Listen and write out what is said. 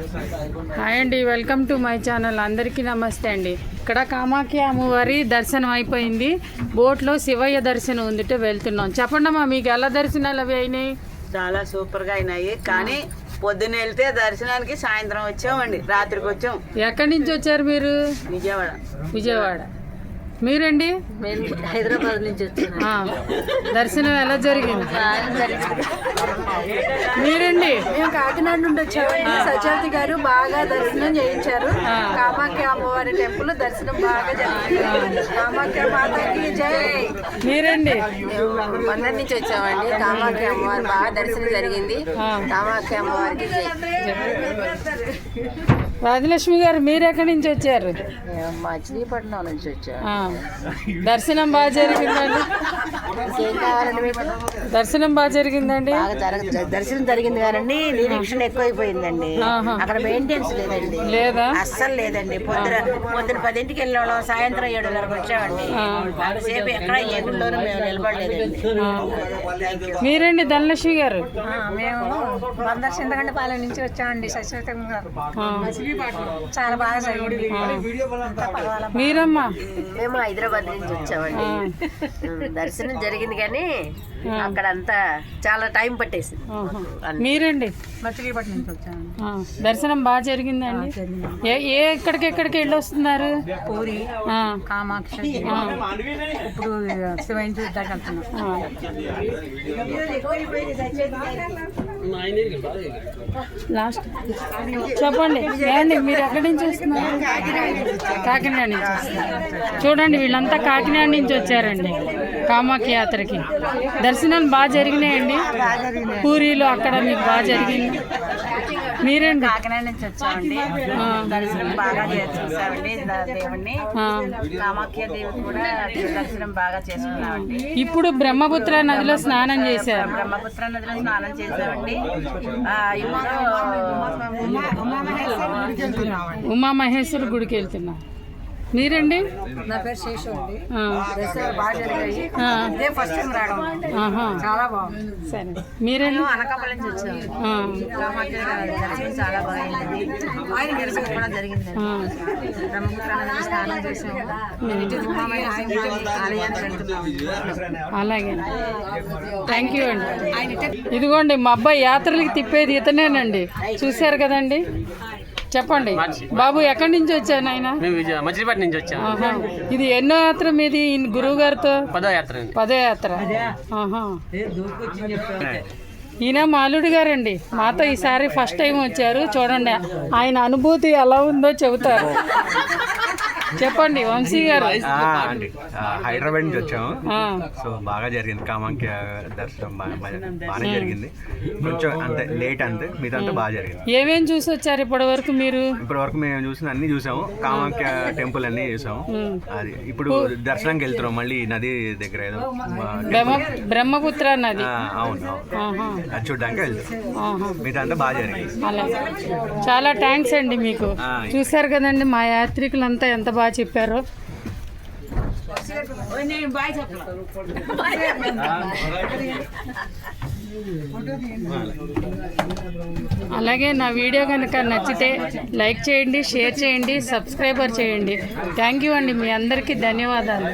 Hi అండి welcome to my channel. అందరికీ నమస్తే అండి. ఇక్కడ కామాఖ్య అమ్మవారి దర్శనం అయిపోయింది. బోట్లో శివయ్య దర్శనం ఉందిటే వెళ్తున్నాం. చెప్పండి అమ్మా మీకు ఎలా దర్శనాలు అవి అయినాయి? చాలా సూపర్గా అయినాయి. కానీ పొద్దున్న వెళ్తే దర్శనానికి సాయంత్రం వచ్చామండి. రాత్రికి వచ్చాం. ఎక్కడి నుంచి వచ్చారు మీరు? విజయవాడ. విజయవాడ. మీరండి? మేము హైదరాబాద్ నుంచి వచ్చాం ఆ, దర్శనం ఎలా జరిగింది? మీరండి? మేము కాకినాడ నుండి వచ్చామండి. సత్యవతి గారు బాగా దర్శనం చేయించారు. కామాఖ్య అమ్మవారి టెంపుల్ దర్శనం బాగా జరిగింది. కామాఖ్య మాతకి జై. మీరండి? మందరి నుంచి వచ్చామండి. కామాఖ్య అమ్మవారు బాగా దర్శనం జరిగింది. కామాఖ్య అమ్మవారికి జై. రాజలక్ష్మి గారు మీరు ఎక్కడి నుంచి వచ్చారు? మచిలీపట్నం నుంచి వచ్చాము ఆ, దర్శనం బాగా జరిగిందండి. దర్శనం బాగా జరిగిందండి. దర్శనం జరిగింది కానండి నిరీక్షణ ఎక్కువైపోయిందండి. అక్కడ మెయింటెనెన్స్ లేదండి. లేదా? అస్సలు లేదండి. పొద్దున పొద్దున పదింటికి వెళ్ళాం సాయంత్రం ఏడున్నరకు వచ్చామండి. ఆ. అంతసేపు ఎక్కడ ఏ గుళ్ళోనూ మేము నిలబడలేదండి. మీరండి ధనలక్ష్మి గారు? మేము బందర్ చింతకండ పాలెం నుంచి వచ్చామండి సత్యవతి గారు. చాలా బాగా జరిగింది. మీరమ్మా? మేము హైదరాబాద్ నుంచి వచ్చామండి. దర్శనం జరిగింది కానీ అక్కడ అంతా చాలా టైం పట్టేసింది. మీరండి? మచిలీపట్నం నుంచి వచ్చామండి. దర్శనం బాగా జరిగిందండి ఏ ఏ ఎక్కడికి ఎక్కడికి వెళ్ళి వస్తున్నారు పూరి ఆ, కామాక్షి ఆ, ఇప్పుడు శివైన ఆ. లాస్ట్. చెప్పండి. ఏమండి మీరు ఎక్కడి నుంచి వస్తున్నారు? కాకినాడ నుంచి వస్తున్నారు. చూడండి వీళ్ళంతా కాకినాడ నుంచి వచ్చారండి. కామాఖ్య యాత్రకి. దర్శనాలు బాగా జరిగినాయండి. పూరీలు అక్కడ మీకు బాగా జరిగింది. మీరేంటి? కాకినాడ నుంచి వచ్చామండి. దర్శనం బాగా చూసామండి. దేవుణ్ణి. కామాఖ్య దేవి కూడా దర్శనం బాగా చేసుకున్నామండి. ఇప్పుడు బ్రహ్మపుత్ర నదిలో స్నానం చేశారు. బ్రహ్మపుత్ర నదిలో స్నానం చేసామండి ఆ, ఇప్పుడు ఉమా మహేశ్వర గుడికి వెళ్తున్నా. మీరండి? నా పేరు శేషు అండి. ఇదే ఫస్ట్ టైం రావడం. చాలా బాగుంది. సరే. మీరండి? అనకాపల్లి నుంచి దర్శనం చాలా బాగా అయింది ఆయన కూడా జరిగింది స్నానం చేసాము అలాగే థ్యాంక్ యూ అండి. ఇదిగోండి మా అబ్బాయి యాత్రలకి తిప్పేది ఇతనేనండి. చూశారు కదండి? చెప్పండి. బాబు ఎక్కడి నుంచి వచ్చాను ఆయన మచిలీపట్నం నుంచి వచ్చాము ఆహా. ఇది ఎన్నో యాత్ర మీది ఈయన గురువు గారితో పదో యాత్ర పదో ఈయన మాలుడు గారండి. మాతో ఈసారి ఫస్ట్ టైం వచ్చారు. చూడండి ఆయన అనుభూతి ఎలా ఉందో చెబుతారు. చెప్పండి వంశీ గారు. అండి. హైదరాబాద్ నుంచి వచ్చాము. సో బాగా జరిగింది. కామాఖ్య దర్శనం బాగా బాగానే జరిగింది. కొంచెం అంతే లేట్ అంతే మిగతా బాగా జరిగింది. ఏమేం చూసి వచ్చారు ఇప్పటి వరకు మీరు? ఇప్పటి వరకు మేము చూసిన అన్ని చూసాము. కామాఖ్య టెంపుల్ అన్ని చూసాము. అది ఇప్పుడు దర్శనంకి వెళ్తున్నాం. మళ్ళీ నది దగ్గర ఏదో బ్రహ్మపుత్ర నది. అవును అవును. అది చూడడానికి వెళ్తాం. మిగతా అంతా బాగా జరిగింది. చాలా థ్యాంక్స్ అండి మీకు. ఆ. చూశారు కదండి మా యాత్రికులంతా ఎంత బాగా చెప్పారు. అలాగే నా వీడియో కనుక నచ్చితే లైక్ చేయండి షేర్ చేయండి సబ్స్క్రైబర్ చేయండి. థ్యాంక్ యూ అండి. మీ అందరికీ ధన్యవాదాలు.